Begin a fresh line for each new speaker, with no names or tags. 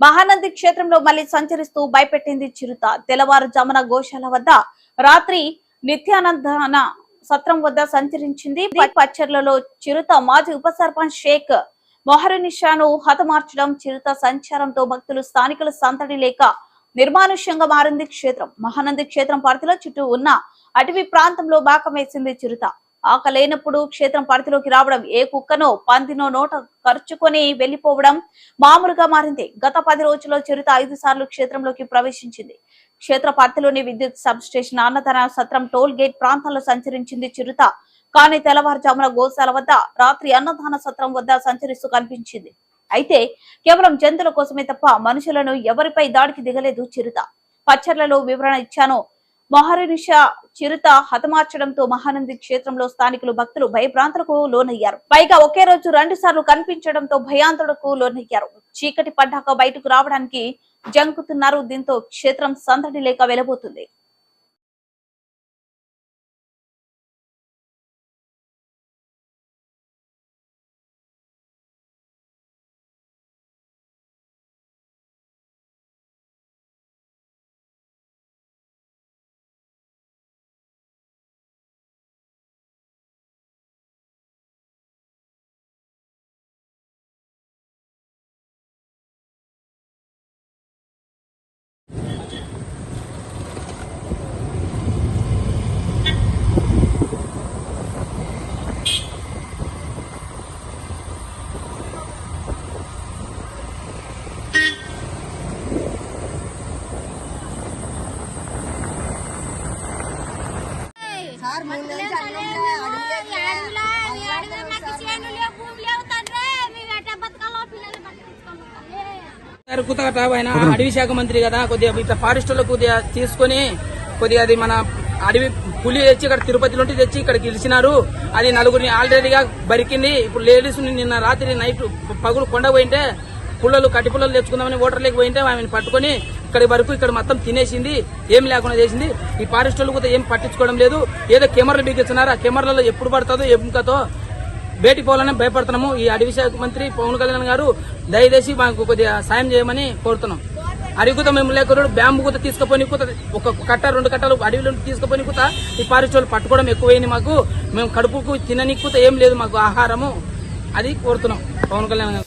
మహానంది క్షేత్రంలో మళ్ళీ సంచరిస్తూ భయపెట్టింది చిరుత. తెల్లవారుజామున గోశాల వద్ద రాత్రి నిత్యానందన సత్రం వద్ద సంచరించింది. పచ్చర్లలో చిరుత మాజీ ఉప సర్పంచ్ షేక్ మొహరునిషాను హతమార్చడం చిరుత సంచారంతో భక్తులు స్థానికుల సంతడి లేక నిర్మానుష్యంగా మారింది క్షేత్రం. మహానంది క్షేత్రం పరిధిలో చుట్టూ ఉన్న అటవీ ప్రాంతంలో బాకం వేసింది చిరుత. ఆకలేనప్పుడు క్షేత్రం పరిధిలోకి రావడం ఏ కుక్కనో పందినో నోట ఖర్చుకొని వెళ్ళిపోవడం మామూలుగా మారింది. గత పది రోజుల్లో చిరుత ఐదు సార్లు క్షేత్రంలోకి ప్రవేశించింది. క్షేత్ర పరిధిలోని విద్యుత్ సబ్ స్టేషన్ అన్నదాన సత్రం టోల్ గేట్ ప్రాంతాల్లో సంచరించింది చిరుత. కానీ తెల్లవారుజామున గోశాల వద్ద రాత్రి అన్నదాన సత్రం వద్ద సంచరిస్తూ కనిపించింది. అయితే కేవలం జంతువుల కోసమే తప్ప మనుషులను ఎవరిపై దాడికి దిగలేదు చిరుత. పచ్చర్లలో వివరణ ఇచ్చాను. మహారిష చిరుత హతమార్చడంతో మహానంది క్షేత్రంలో స్థానికులు భక్తులు భయభ్రాంతులకు లోనయ్యారు. పైగా ఒకే రోజు రెండు సార్లు కనిపించడంతో భయాంతులకు లోనయ్యారు. చీకటి పడ్డాక బయటకు రావడానికి జంకుతున్నారు. దీంతో క్షేత్రం సందడి లేక వెలబోతుంది.
సార్ మూడు
కుతగట ఆయన అడవి శాఖ మంత్రి కదా కొద్దిగా ఇట్లా ఫారెస్ట్లో కొద్దిగా తీసుకొని కొద్దిగా అది మన అడవి పులి తెచ్చి ఇక్కడ తిరుపతిలో తెచ్చి ఇక్కడ గెలిచినారు అది నలుగురిని ఆల్రెడీగా బరికింది ఇప్పుడు లేడీస్ నిన్న రాత్రి నైట్ పగులు కొండ పోయింటే పుల్లలు కట్టి పుల్లలు తెచ్చుకుందామని ఓటర్ లేక పోయింటే ఆమెను పట్టుకొని ఇక్కడి వరకు ఇక్కడ మొత్తం తినేసింది ఏం లేకుండా చేసింది. ఈ ఫారెస్ట్ కూడా ఏం పట్టించుకోవడం లేదు. ఏదో కెమెరాలు బిగిస్తున్నారు ఆ కెమెరాలలో ఎప్పుడు పడుతుందో ఎంకతో బయటికి పోవాలని భయపడుతున్నాము. ఈ అడవి శాఖ మంత్రి పవన్ కళ్యాణ్ గారు దయచేసి మాకు కొద్దిగా సాయం చేయమని కోరుతున్నాం. అరిగుత మేము లేకుండా బ్యాంబు కూత తీసుకుపోయి కూత ఒక కట్ట రెండు కట్టలు అడవిలో తీసుకుపోయి కూత ఈ ఫారెస్ట్ వాళ్ళు పట్టుకోవడం ఎక్కువైంది మాకు. మేము కడుపుకు తినని కూత ఏం లేదు మాకు ఆహారము. అది కోరుతున్నాం. పవన్ కళ్యాణ్ గారు.